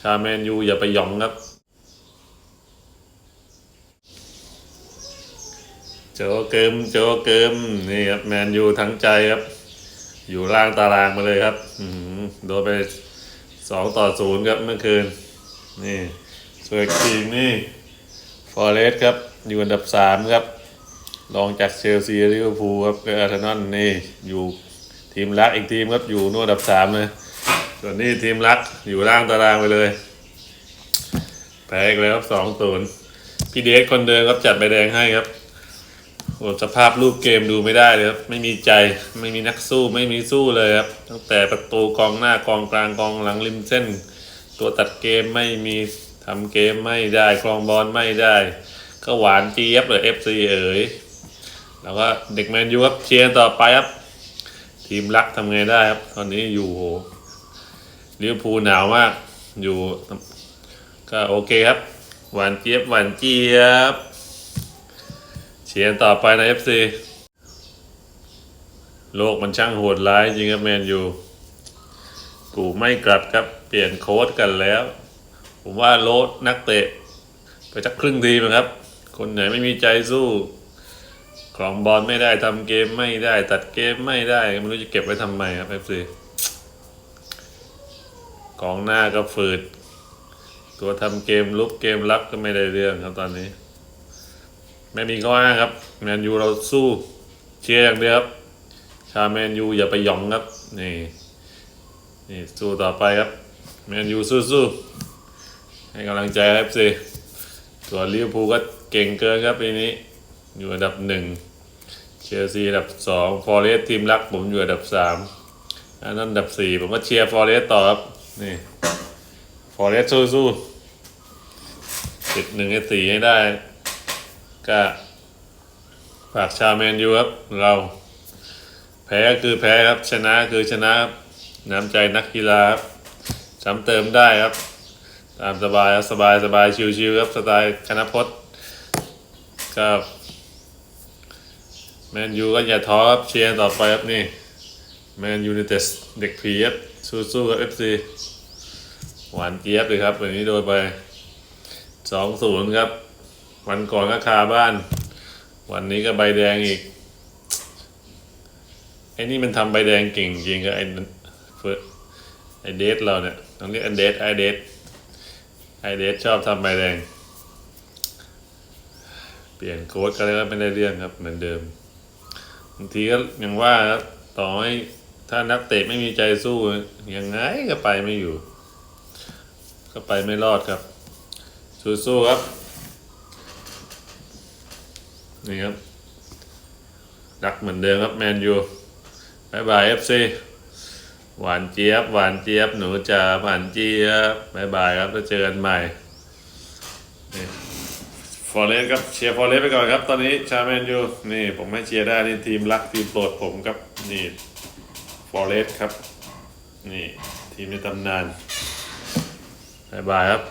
ชาแมนยูอย่าไปหยองครับโจเกิมโจเกิมนี่ครับแมนยูทั้งใจครับ อยู่ล่างตารางมาเลยครับโดนไปสองต่อศูนย์ครับเมื่อคืน นี่ส่วนอีทีมนี่ฟอร์เรสครับ อยู่อันดับสามครับรองจากเชลซีลิเวอร์พูลครับก็อาร์เซนอลนี่อยู่ทีมรักอีกทีมครับอยู่นู่นอันดับสามเลย ส่วนนี้ทีมรักอยู่ล่างตารางไปเลยแพ้อีกแล้วครับสองศูนย์พี่เดชคนเดิมครับจัดใบแดงให้ครับโอ้สภาพรูปเกมดูไม่ได้เลยครับ ไม่มีใจไม่มีนักสู้ไม่มีสู้เลยครับ ตั้งแต่ประตูกองหน้ากองกลางกองหลังริมเส้น ตัวตัดเกมไม่มีทำเกมไม่ได้คลองบอลไม่ได้ ก็หวานเจี๊ยบเลยเอฟซีเอ๋ยแล้วก็เด็กแมนยูครับเชียร์ต่อไปครับ ทีมรักทำไงได้ครับ ตอนนี้อยู่โห ลิเวอร์พูลหนาวมากอยู่ก็โอเคครับ หวานเจี๊ยบหวานเจี๊ยบเชียร์ต่อไปนะเอฟซีโลกมันช่างโหดร้ายจริงครับแมนยูกูไม่กลับครับ เปลี่ยนโค้ดกันแล้ว ผมว่าโลดนักเตะ ไปจักครึ่งทีมนะครับ คนไหนไม่มีใจสู้ครองบอลไม่ได้ทำเกมไม่ได้ ตัดเกมไม่ได้ ไม่รู้จะเก็บไว้ทำไมครับเอฟซี กองหน้าก็ฝืด ตัวทำเกมลุกเกมรับก็ไม่ได้เรื่องครับตอนนี้ ไม่มีข้ออ้างครับแมนยูเราสู้เชียร์อย่างเดียวครับ ชาแมนยูอย่าไปหยองครับ นี่ นี่สู้ต่อไปครับ แมนยูสู้ๆให้กำลังใจครับซีส่วนลิเวอร์พูลก็เก่งเกินครับปีนี้ อยู่อันดับหนึ่งเชลซีอันดับสองฟอเรสทีมรักผมอยู่อันดับสามอันนั้นอันดับสี่ผมก็เชียร์ฟอเรสต่อครับ นี่ฟอเรสสู้ๆติดหนึ่งในสี่ให้ได้ ก็ฝากชาวแมนยูครับ เรา แพ้ก็คือแพ้ครับ ชนะคือชนะครับน้ำใจนักกีฬาครับซ้ำเติมได้ครับ ตามสบายครับสบายสบายชิวๆครับสไตล์คณพจน์ก็แมนยูก็อย่าท้อครับเชียร์ต่อไปครับนี่ แมนยูไนเต็ดเด็กผีครับสู้ๆกับเอฟซีหวานเจี๊ยบเลยครับวันนี้โดนไปสองศูนย์ครับ วันก่อนก็คาบ้าน วันนี้ก็ใบแดงอีกไอ้นี่มันทำใบแดงเก่งจริงก็ไอ้ไอเดทเราเนี่ยต้องเรียกไอเดทไอเดทไอเดทชอบทำใบแดง เปลี่ยนโค้ดก็แล้วไม่ได้เรื่องครับเหมือนเดิมบางทีก็ย่างว่าครับต่อให้ ถ้านักเตะไม่มีใจสู้ยังไงก็ไปไม่อยู่ ก็ไปไม่รอดครับ สู้ๆครับนี่ครับรักเหมือนเดิมครับแมนยูบายบายเอฟซีหวานเจี๊ยบ หวานเจี๊ยบ หนูจ๋าหวานเจี๊ยบบายบายครับแล้วเจอกันใหม่ฟอร์เรสครับเชียร์ฟอร์เรสไปก่อนครับ ตอนนี้ชาแมนยูนี่ผมให้เชียร์ได้นี่ทีมรักทีมโปรดผมครับนี่ ฟอร์เรสครับ นี่ ทีมในตำนานบายบายครับ